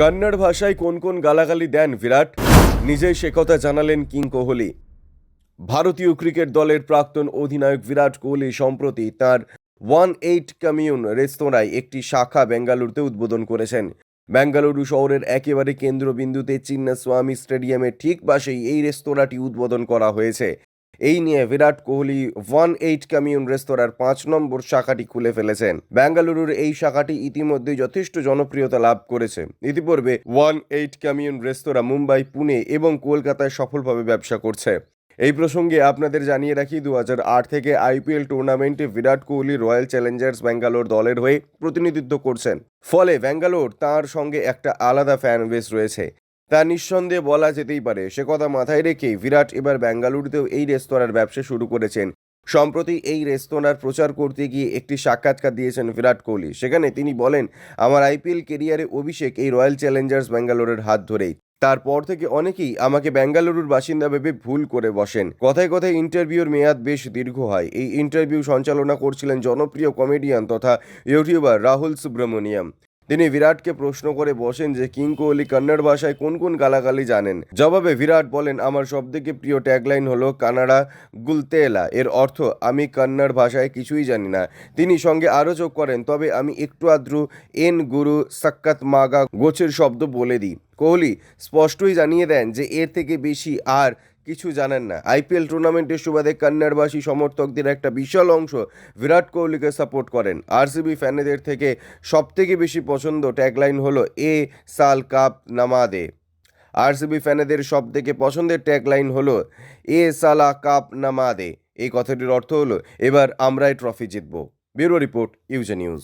কন্নড় ভাষায় কোন কোন গালাগালি দেন বিরাট, নিজেই সে কথা জানালেন কিং কোহলি। ভারতীয় ক্রিকেট দলের প্রাক্তন অধিনায়ক বিরাট কোহলি সম্প্রতি তার ওয়ান এইট কমিউন রেস্তোরাঁয় একটি শাখা বেঙ্গালুরুতে উদ্বোধন করেছেন। বেঙ্গালুরু শহরের একেবারে কেন্দ্রবিন্দুতে চিন্নাস্বামী স্টেডিয়ামের ঠিক পাশেই এই রেস্তোরাঁটি উদ্বোধন করা হয়েছে। এই নিয়ে Virat Kohli one eight commune রেস্তোরাঁর পাঁচ নম্বর শাখাটি খুলে ফেলেছেন। বেঙ্গালুরুর এই শাখাটি ইতিমধ্যে যথেষ্ট জনপ্রিয়তা লাভ করেছে। ইতিপূর্বে ওয়ান এইট কমিউন রেস্তোরাঁ মুম্বাই, পুনে এবং কলকাতায় সফলভাবে ব্যবসা করছে। এই প্রসঙ্গে আপনাদের জানিয়ে রাখি দু থেকে আইপিএল টুর্নামেন্টে বিরাট কোহলি রয়্যাল চ্যালেঞ্জার্স ব্যাঙ্গালোর দলের হয়ে প্রতিনিধিত্ব করছেন। ফলে ব্যাঙ্গালোর তার সঙ্গে একটা আলাদা ফ্যান বেস রয়েছে। তা নিঃসন্দেহে বলা যেতেই পারে, সে কথা মাথায় রেখে বিরাট এবার বেঙ্গালুরুতেও এই রেস্তোরাঁর ব্যবসা শুরু করেছেন। সম্প্রতি এই রেস্তোরাঁর প্রচার করতে গিয়ে একটি সাক্ষাৎকার দিয়েছেন বিরাট কোহলি। সেখানে তিনি বলেন, আমার আইপিএল কেরিয়ারে অভিষেক এই রয়্যাল চ্যালেঞ্জার্স ব্যাঙ্গালোরের হাত ধরেই। তারপর থেকে অনেকেই আমাকে বেঙ্গালুরুর বাসিন্দা ভেবে ভুল করে বসেন। কথায় কথায় ইন্টারভিউর মেয়াদ বেশ দীর্ঘ হয়। এই ইন্টারভিউ সঞ্চালনা করছিলেন জনপ্রিয় কমেডিয়ান তথা ইউটিউবার রাহুল সুব্রমণিয়াম তিনি বিরাটকে প্রশ্ন করে বসেন যে, কিং কোহলি কন্নড় ভাষায় কোন কোন গালাগালি জানেন? জবাবে বিরাট বলেন, আমার সবথেকে প্রিয় ট্যাগলাইন হলো কানাডা গুলতেলা। এর অর্থ, আমি কন্নড় ভাষায় কিছুই জানি না। তিনি সঙ্গে আরও যোগ করেন, তবে আমি একটু আদ্রু, এন গুরু সাক্কাত মাগা গোছের শব্দ বলে দিই। কোহলি স্পষ্টই জানিয়ে দেন যে, এর থেকে বেশি আর কিছু জানেন না। আইপিএল টুর্নামেন্টের সুবাদে কন্নড়বাসী সমর্থকদের একটা বিশাল অংশ বিরাট কোহলিকে সাপোর্ট করেন। আরসিবি ফ্যানেদের থেকে সবথেকে বেশি পছন্দ ট্যাগলাইন হলো এ সাল কাপ নামাদে। আরসিবি ফ্যানেদের সব থেকে পছন্দের ট্যাগলাইন হলো এ সালা কাপ নামাদে। এই কথাটির অর্থ হলো, এবার আমরাই trophy জিতব। Bureau report, UJ news.